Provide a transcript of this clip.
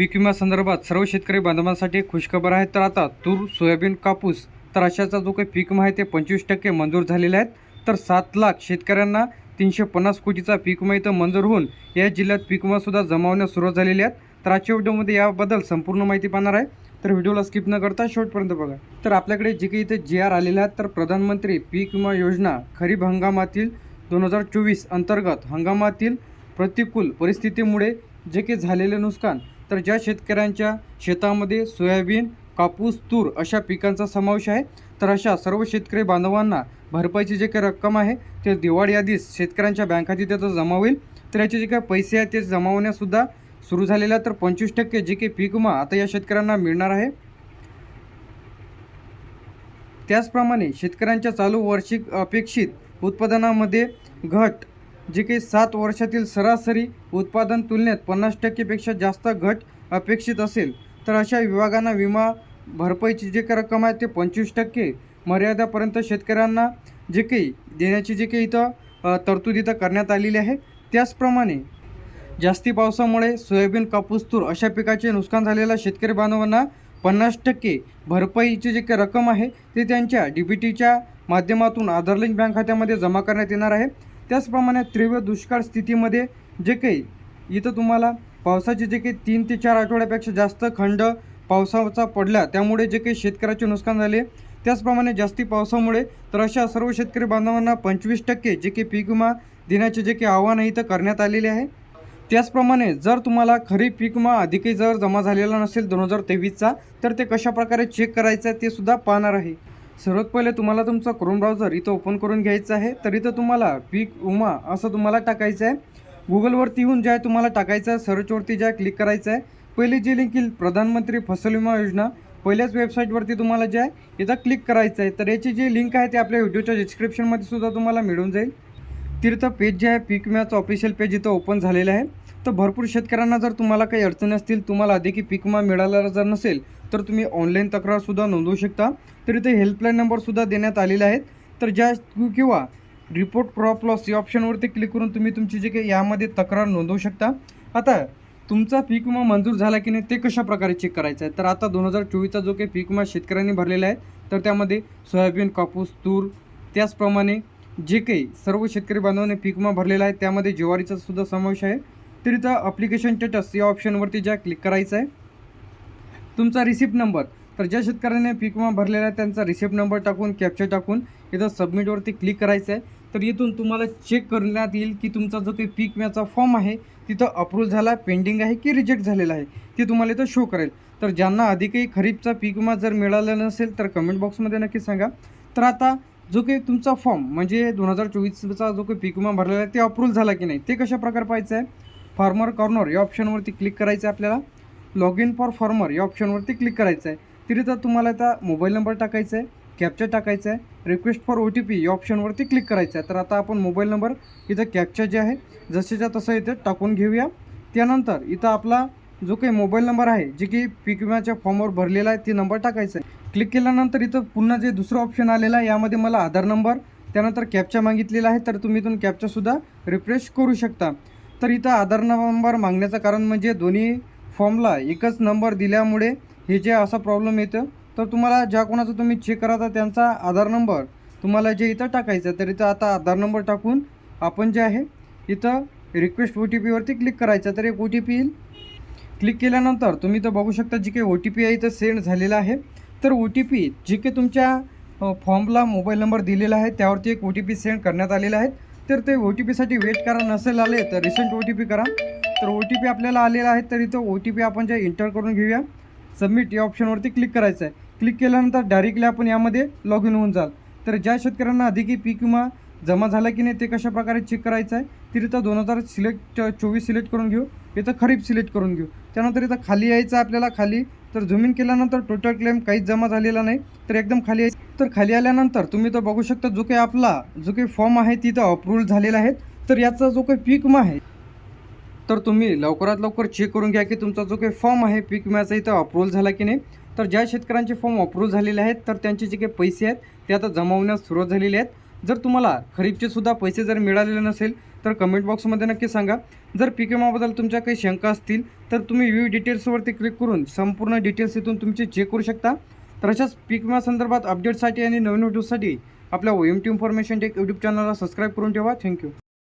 पीक विमा संदर्भात सर्व शेतकरी बांधवांसाठी खुशखबर आहे तर आता तूर सोयाबीन कापूस तर अशाचा जो काही पीक विमा आहे ते पंचवीस टक्के मंजूर झालेले आहेत. तर सात लाख शेतकऱ्यांना तीनशे पन्नास कोटीचा पीक विमा इथं मंजूर होऊन या जिल्ह्यात पीक विमासुद्धा जमावण्यास सुरुवात झालेली आहे तर आजच्या व्हिडिओमध्ये याबद्दल संपूर्ण माहिती पाहणार आहे. तर व्हिडिओला स्किप न करता शेवटपर्यंत बघा. तर आपल्याकडे जे काही इथे जी आर आलेले आहेत तर प्रधानमंत्री पीक विमा योजना खरीप हंगामातील दोन हजार चोवीस अंतर्गत हंगामातील प्रतिकूल परिस्थितीमुळे जे काही झालेले नुकसान तर ज्या शेतकऱ्यांच्या शेतामध्ये सोयाबीन कापूस तूर अशा पिकांचा समावेश आहे तर अशा सर्व शेतकरी बांधवांना भरपाईची जे काही रक्कम आहे ते दिवाळी आधीच शेतकऱ्यांच्या बँक खात्यात त्याचं जमा होईल. तर याचे जे काही पैसे आहेत ते जमावण्यासुद्धा सुरू झालेल्या आहे तर पंचवीस टक्के जे काही पीक विमा आता या शेतकऱ्यांना मिळणार आहे. त्याचप्रमाणे शेतकऱ्यांच्या चालू वार्षिक अपेक्षित उत्पादनामध्ये घट जे काही सात वर्षातील सरासरी उत्पादन तुलनेत पन्नास टक्केपेक्षा जास्त घट अपेक्षित असेल तर अशा विभागांना विमा भरपाईची जे काही रक्कम आहे ते पंचवीस टक्के मर्यादापर्यंत शेतकऱ्यांना जे काही देण्याची जे काही इथं तरतूद इथं करण्यात आलेली आहे. त्याचप्रमाणे जास्ती पावसामुळे सोयाबीन कापूस तूर अशा पिकाचे नुकसान झालेल्या शेतकरी बांधवांना पन्नास टक्के भरपाईची जे काही रक्कम आहे ते त्यांच्या डी बी टीच्या माध्यमातून आधारलिंक बँक खात्यामध्ये जमा करण्यात येणार आहे. त्याचप्रमाणे तीव्र दुष्काळ स्थितीमध्ये जे काही इथं तुम्हाला पावसाचे जे काही तीन ते चार आठवड्यापेक्षा जास्त खंड पावसाचा पडला त्यामुळे जे काही शेतकऱ्याचे नुकसान झाले त्याचप्रमाणे जास्ती पावसामुळे तर अशा सर्व शेतकरी बांधवांना पंचवीस टक्के जे काही पीक विमा देण्याचे जे काही आव्हान इथं करण्यात आलेले आहे. त्याचप्रमाणे जर तुम्हाला खरीप पीक विमा अधिकही जर जमा झालेला नसेल दोन हजार तेवीसचा तर ते कशाप्रकारे चेक करायचं आहे ते सुद्धा पाहणार आहे. सर्वात पहिले तुम्हाला तुमचा क्रोम ब्राउझर इथं ओपन करून घ्यायचं आहे. तर इथं तुम्हाला पीक उमा असं तुम्हाला टाकायचं आहे. गुगलवरती येऊन जे आहे तुम्हाला टाकायचं आहे. सर्चवरती जे आहे क्लिक करायचं आहे. पहिली जी लिंक येईल प्रधानमंत्री फसल विमा योजना. पहिल्याच वेबसाईटवरती तुम्हाला जे आहे इथं क्लिक करायचं आहे. तर याची जी लिंक आहे ते आपल्या व्हिडिओच्या डिस्क्रिप्शनमध्ये सुद्धा तुम्हाला मिळून जाईल. तिथं पेज जे आहे पीक विम्याचं ऑफिशियल पेज इथं ओपन झालेलं आहे. तर भरपूर शेतकऱ्यांना जर तुम्हाला काही अडचणी असतील तुम्हाला अधिक पीक विमा मिळालेला जर नसेल तर तुम्ही ऑनलाईन तक्रारसुद्धा नोंदवू शकता. तर इथे हेल्पलाईन नंबरसुद्धा देण्यात आलेले आहेत तर ज्या किंवा रिपोर्ट क्रॉप लॉस या ऑप्शनवरती क्लिक करून तुम्ही तुमची जे काही यामध्ये तक्रार नोंदवू शकता. आता तुमचा पीक विमा मंजूर झाला की नाही ते कशा प्रकारे चेक करायचं आहे? तर आता दोन हजार चोवीसचा जो काही पीक विमा शेतकऱ्यांनी भरलेला आहे तर त्यामध्ये सोयाबीन कापूस तूर त्याचप्रमाणे जे काही सर्व शेतकरी बांधवांनी पीक विमा भरलेला आहे त्यामध्ये ज्वारीचा सुद्धा समावेश आहे. तर इथं अप्लिकेशन स्टेटस या ऑप्शनवरती ज्या क्लिक करायचं आहे तुमचा रिसिप्ट नंबर तर ज्या शेतकऱ्याने पीक विमा भरलेला आहे त्यांचा रिसिप्ट नंबर टाकून कॅप्चर टाकून इथं सबमिटवरती क्लिक करायचं आहे. तर इथून तुम्हाला चेक करण्यात येईल की तुमचा जो काही पीक विम्याचा फॉर्म आहे तिथं अप्रूव्ह झाला पेंडिंग आहे की रिजेक्ट झालेला आहे ते तुम्हाला इथं शो करेल. तर ज्यांना अधिकही खरीपचा पीक विमा जर मिळाला नसेल तर कमेंट बॉक्समध्ये नक्की सांगा. तर आता जो काही तुमचा फॉर्म म्हणजे दोन हजार चोवीसचा जो काही पीक विमा भरलेला आहे ते अप्रूव्ह झाला की नाही ते कशा प्रकारे पाहायचं आहे? फार्मर कॉर्नर या ऑप्शनवरती क्लिक करायचं आहे आपल्याला. लॉग इन फॉर फार्मर या ऑप्शनवरती क्लिक करायचं आहे. तिथे तुम्हाला आता मोबाईल नंबर टाकायचा आहे कॅप्चर टाकायचं आहे request for O T P या ऑप्शनवरती क्लिक करायचं आहे. तर आता आपण मोबाईल नंबर इथं कॅप्चर जे आहे जसेच्या तसं इथं टाकून घेऊया. त्यानंतर इथं आपला जो काही मोबाईल नंबर आहे जे की पीक विम्याच्या फॉर्मवर भरलेला आहे ते नंबर टाकायचा आहे. क्लिक केल्यानंतर इथं पुन्हा जे दुसरं ऑप्शन आलेलं आहे यामध्ये मला आधार नंबर त्यानंतर कॅप्चा मागितलेला आहे तर तुम्ही इथून कॅपचासुद्धा रिफ्रेश करू शकता. तर इथं आधार नंबर मागण्याचं कारण म्हणजे दोन्ही फॉर्मला एकच नंबर दिल्यामुळे हे जे असा प्रॉब्लेम येतं. तर तुम्हाला ज्या कोणाचा तुम्ही चेक कराता त्यांचा आधार नंबर तुम्हाला जे इथं टाकायचं तर इथं आता आधार नंबर टाकून आपण जे आहे इथं रिक्वेस्ट ओ टी पीवरती क्लिक करायचं. तर एक ओ टी पी येईल. क्लिक केल्यानंतर तुम्ही तर बघू शकता जी काही ओ टी पी आहे इथं सेंड झालेला आहे. तर ओ टी पी जे काही तुमच्या फॉर्मला मोबाईल नंबर दिलेला आहे त्यावरती एक ओ टी पी सेंड करण्यात आलेला आहे. तर ते ओ टी पीसाठी वेट करा नसेल आले तर रिसेंट ओ टी पी करा. तर ओ टी पी आपल्याला आलेला आहे तर इथं ओ टी पी आपण जे एंटर करून घेऊया. सबमिट या ऑप्शनवरती क्लिक करायचं आहे. क्लिक केल्यानंतर डायरेक्टली आपण यामध्ये लॉग इन होऊन जाल. तर ज्या शेतकऱ्यांना अधिकही पीक विमा जमा झाला की नाही ते कशा प्रकारे चेक करायचं आहे तर इथं दोन हजार सिलेक्ट चोवीस सिलेक्ट करून घेऊ. इथं खरीप सिलेक्ट करून घेऊ. त्यानंतर इथं खाली यायचं आहे आपल्याला खाली. तर झुमिन केल्यानंतर टोटल क्लेम काहीच जमा झालेला नाही. तर एकदम खाली यायचं. तर खाली आल्यानंतर तुम्ही तर बघू शकता जो काही आपला जो काही फॉर्म आहे तिथं अप्रूव्ह झालेला आहे. तर याचा जो काही पीक विमा आहे तर तुम्ही लवकरात लवकर चेक करून घ्या की तुमचा जो काही फॉर्म आहे पीक विम्याचा इथं अप्रूव्हल झाला की नाही. तर ज्या शेतकऱ्यांचे फॉर्म अप्रूव्ह झालेले आहेत तर त्यांचे जे काही पैसे आहेत ते आता जमावण्यास सुरुवात झालेली आहेत. जर तुम्हाला खरीपचे सुद्धा पैसे जर मिळालेले नसेल तर कमेंट बॉक्समध्ये नक्की सांगा. जर पीक विमाबद्दल तुमच्या काही शंका असतील तर तुम्ही व्ह्यू डिटेल्सवरती क्लिक करून संपूर्ण डिटेल्स इथून तुमचे चेक करू शकता. तर अशाच पीक विमा संदर्भात अपडेटसाठी आणि नवीन व्हिडिओसाठी आपल्या O M T information tech YouTube चॅनलला सबस्क्राईब करून ठेवा. Thank you